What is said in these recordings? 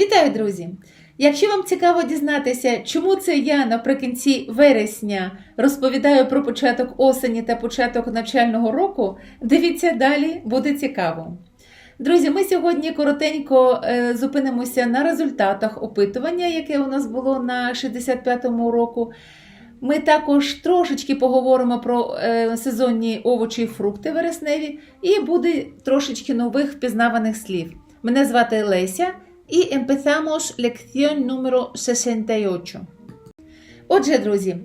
Вітаю, друзі! Якщо вам цікаво дізнатися, чому це я наприкінці вересня розповідаю про початок осені та початок навчального року, дивіться далі, буде цікаво. Друзі, ми сьогодні коротенько е, зупинимося на результатах опитування, яке у нас було на 65-му року. Ми також трошечки поговоримо про е, сезонні овочі і фрукти вересневі, і буде трошечки нових впізнаваних слів. Мене звати Леся, і empezamos lección número 68. Отже, друзі,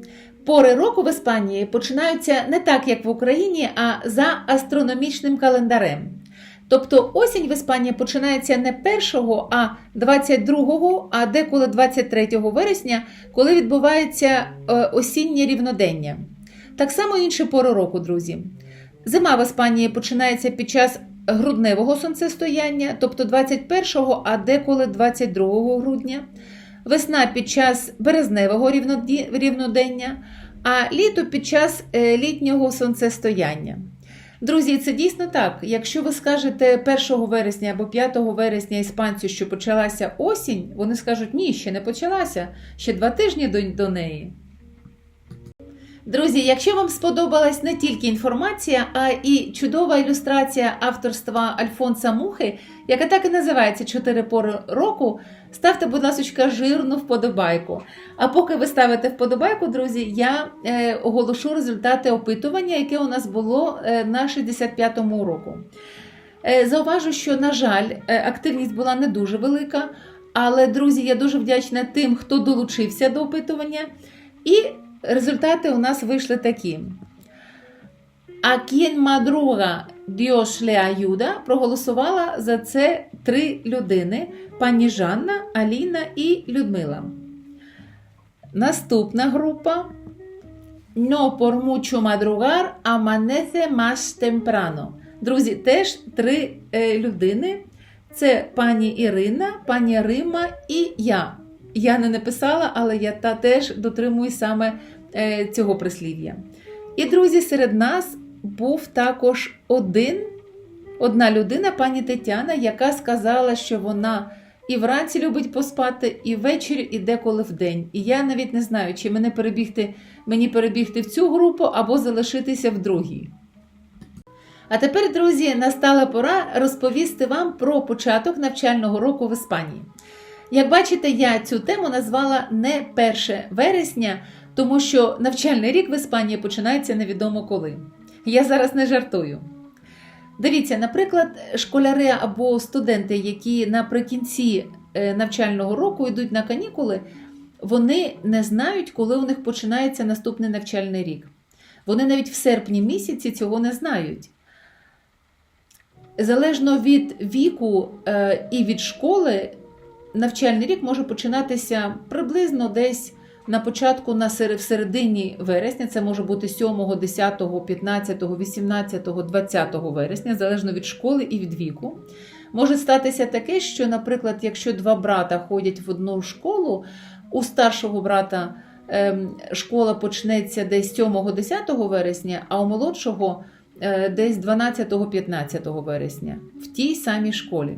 пори року в Іспанії починаються не так, як в Україні, а за астрономічним календарем. Тобто осінь в Іспанії починається не 1, а 22, а деколи 23 вересня, коли відбувається е, осіннє рівнодення. Так само інші пори року, друзі. Зима в Іспанії починається під час грудневого сонцестояння, тобто 21, а деколи 22 грудня. Весна під час березневого рівнодення, а літо під час е, літнього сонцестояння. Друзі, це дійсно так. Якщо ви скажете 1 вересня або 5 вересня іспанцю, що почалася осінь, вони скажуть, ні, ще не почалася, ще два тижні до, до неї. Друзі, якщо вам сподобалась не тільки інформація, а і чудова ілюстрація авторства Альфонса Мухи, яка так і називається Чотири пори року, ставте, будь ласка, жирну вподобайку. А поки ви ставите вподобайку, друзі, я е, оголошу результати опитування, яке у нас було е, на 65-му року. Е, зауважу, що, на жаль, е, активність була не дуже велика, але, друзі, я дуже вдячна тим, хто долучився до опитування. І результати у нас вийшли такі. А madruga Dios le ayuda проголосувала за це три людини: пані Жанна, Аліна і Людмила. Наступна група No por mucho madrugar amanece más temprano. Друзі, теж три е, людини. Це пані Ірина, пані Рима і я. Я не написала, але я та теж дотримуюсь саме е, цього прислів'я. І, друзі, серед нас був також один, одна людина, пані Тетяна, яка сказала, що вона і вранці любить поспати, і ввечері, і деколи вдень. І я навіть не знаю, чи мене перебігти, мені перебігти в цю групу або залишитися в другій. А тепер, друзі, настала пора розповісти вам про початок навчального року в Іспанії. Як бачите, я цю тему назвала не 1 вересня, тому що навчальний рік в Іспанії починається невідомо коли. Я зараз не жартую. Дивіться, наприклад, школяри або студенти, які наприкінці е, навчального року йдуть на канікули, вони не знають, коли у них починається наступний навчальний рік. Вони навіть в серпні місяці цього не знають. Залежно від віку е, і від школи, навчальний рік може починатися приблизно десь на початку на в середині вересня. Це може бути 7, 10, 15, 18, 20 вересня, залежно від школи і від віку. Може статися таке, що, наприклад, якщо два брата ходять в одну школу, у старшого брата ем, школа почнеться десь 7-10 вересня, а у молодшого е, десь 12-15 вересня в тій самій школі.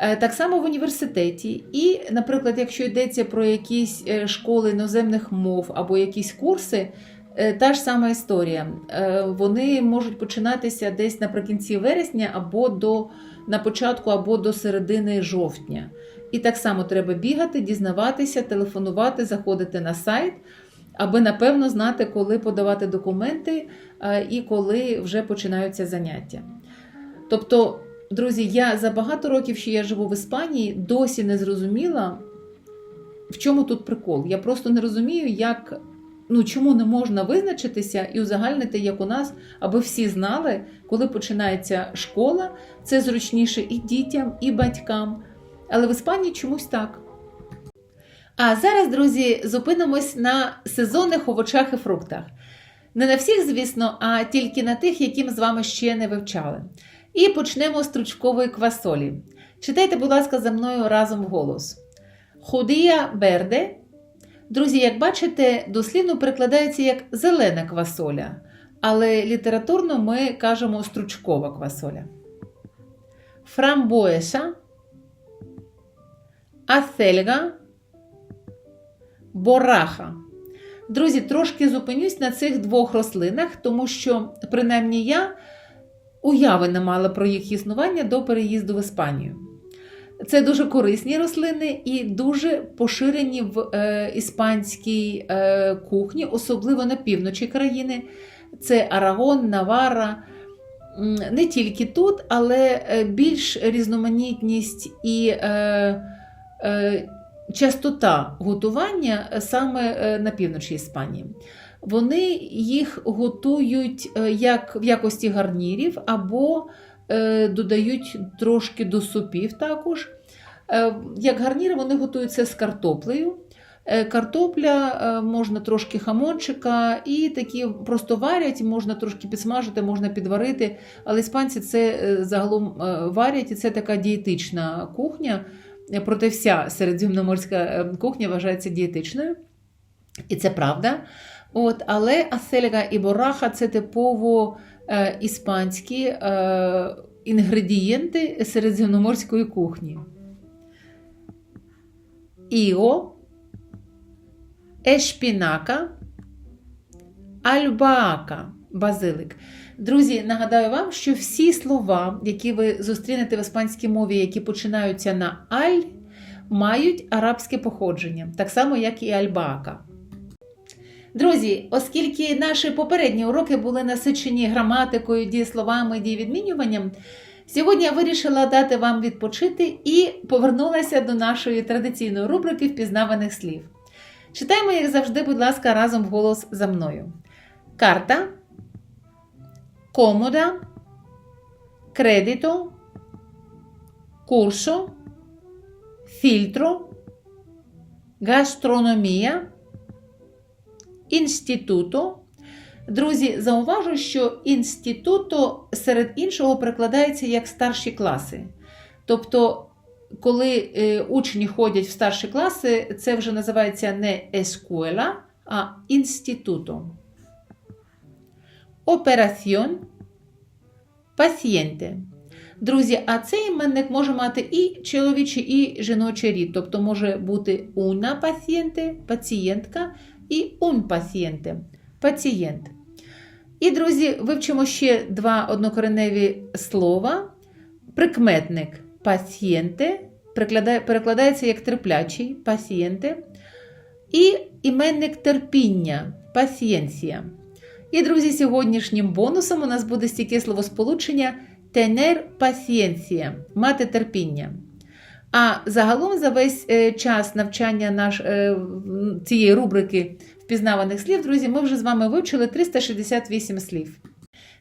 Е, Так само в університеті. І, наприклад, якщо йдеться про якісь е, школи іноземних мов або якісь курси, е, та ж сама історія. Вони можуть починатися десь наприкінці вересня або до, на початку, або до середини жовтня. І так само треба бігати, дізнаватися, телефонувати, заходити на сайт, аби напевно знати, коли подавати документи і коли вже починаються заняття. Тобто, друзі, я за багато років, що я живу в Іспанії, досі не зрозуміла, в чому тут прикол. Я просто не розумію, як, ну, чому не можна визначитися і узагальнити, як у нас, аби всі знали, коли починається школа. Це зручніше і дітям, і батькам. Але в Іспанії чомусь так. А зараз, друзі, зупинимось на сезонних овочах і фруктах. Не на всіх, звісно, а тільки на тих, які ми з вами ще не вивчали. І почнемо з стручкової квасолі. Читайте, будь ласка, за мною разом вголос. Худія берде. Друзі, як бачите, дослівно перекладається як зелена квасоля, але літературно ми кажемо стручкова квасоля. Фрамбоеса ацельга, бораха. Друзі, трошки зупинюсь на цих двох рослинах, тому що, принаймні, я уяви не мала про їх існування до переїзду в Іспанію. Це дуже корисні рослини і дуже поширені в е, іспанській е, кухні, особливо на півночі країни. Це Арагон, Навара. Не тільки тут, але е, більш різноманітність і е, е, частота готування саме е, на півночі Іспанії. Вони їх готують е, як в якості гарнірів або е, додають трошки до супів також. Е, Як гарніри вони готуються з картоплею. Картопля, можна трошки хамончика, і такі просто варять, можна трошки підсмажити, можна підварити. Але іспанці це загалом варять, і це така дієтична кухня. Проте вся середземноморська кухня вважається дієтичною. І це правда. От, але ацельга і бораха це типово е, іспанські е, інгредієнти середземноморської кухні. Іго, ешпінака, альбаака, базилик. Друзі, нагадаю вам, що всі слова, які ви зустрінете в іспанській мові, які починаються на аль, мають арабське походження, так само, як і альбаака. Друзі, оскільки наші попередні уроки були насичені граматикою, дієсловами, дієвідмінюванням, сьогодні я вирішила дати вам відпочити і повернулася до нашої традиційної рубрики впізнаваних слів. Читаємо, як завжди, будь ласка, разом вголос за мною. Карта, комода, кредито, курсо, фільтро, гастрономія. Інституто. Друзі, зауважу, що інституто серед іншого перекладається як старші класи. Тобто, коли е, учні ходять в старші класи, це вже називається не ескуела, а інституто. Операціон пацієнте. Друзі, а цей іменник може мати і чоловічий, і жіночий рід. Тобто може бути una пацієнте, пацієнтка і un пацієнте, пацієнт. І, друзі, вивчимо ще два однокореневі слова. Прикметник пацієнте перекладається як терплячий пацієнте. І іменник терпіння пацієнція. І, друзі, сьогоднішнім бонусом у нас буде стільки словосполучення tener paciencia – мати терпіння. А загалом за весь е, час навчання наш, е, цієї рубрики впізнаваних слів, друзі, ми вже з вами вивчили 368 слів.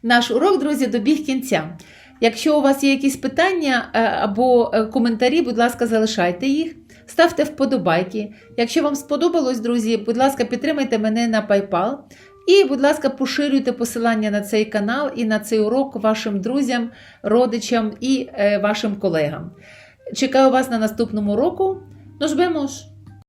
Наш урок, друзі, добіг кінця. Якщо у вас є якісь питання е, або коментарі, будь ласка, залишайте їх, ставте вподобайки. Якщо вам сподобалось, друзі, будь ласка, підтримайте мене на PayPal. І, будь ласка, поширюйте посилання на цей канал і на цей урок вашим друзям, родичам і вашим колегам. Чекаю вас на наступному року. Ну Nos vemos!